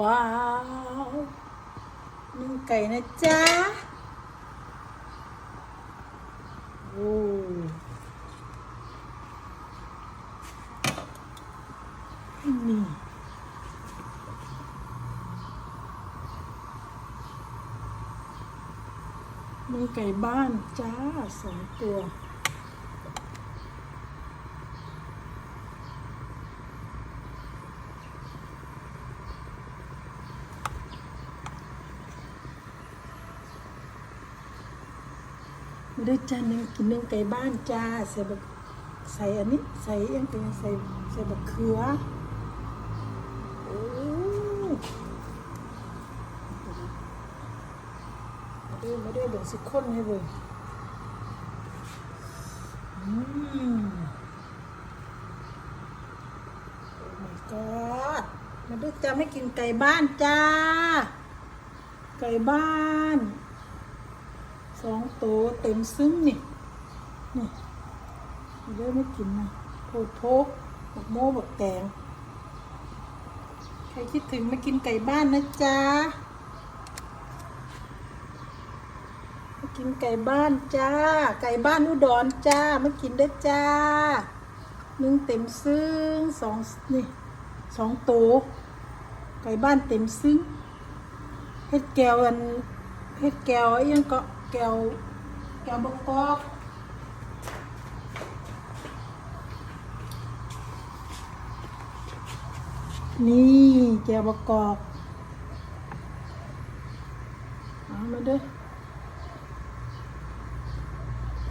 ว้าวนึ่งไก่นะจ๊ะโอ้นี่นึ่งไก่บ้านจ้าสองตัว มาด้วยจานึ่งกินนึ่งไก่บ้านจ้าใส่บักใส่อันนี้ใส่เอียงเป็นใส่ใส่บักเขือโอ้มาด้วยมาด้วยเดี๋ยวสิข้นให้เบิ่งอืมโอ้ my god มาด้วยจ้าไม่กินไก่บ้านจ้า ไก่บ้าน สองโตเต็มซึ้งนี่นี่เดี๋ยวไม่กินนะโพดโพกบักโม่บักแตงใครคิดถึงมากินไก่บ้านนะจ๊ะมากินไก่บ้านจ้า ไก่บ้านอุดรจ้ามากินได้จ้าหนึ่งเต็มซึ้งสองนี่สองโตไก่บ้านเต็มซึ้งเฮ็ดแก้วอันเฮ็ดแก้วไอ้ยังก็ แก้วแก้วบกกอกนี่แก้วบกกอกเอามาเด้อ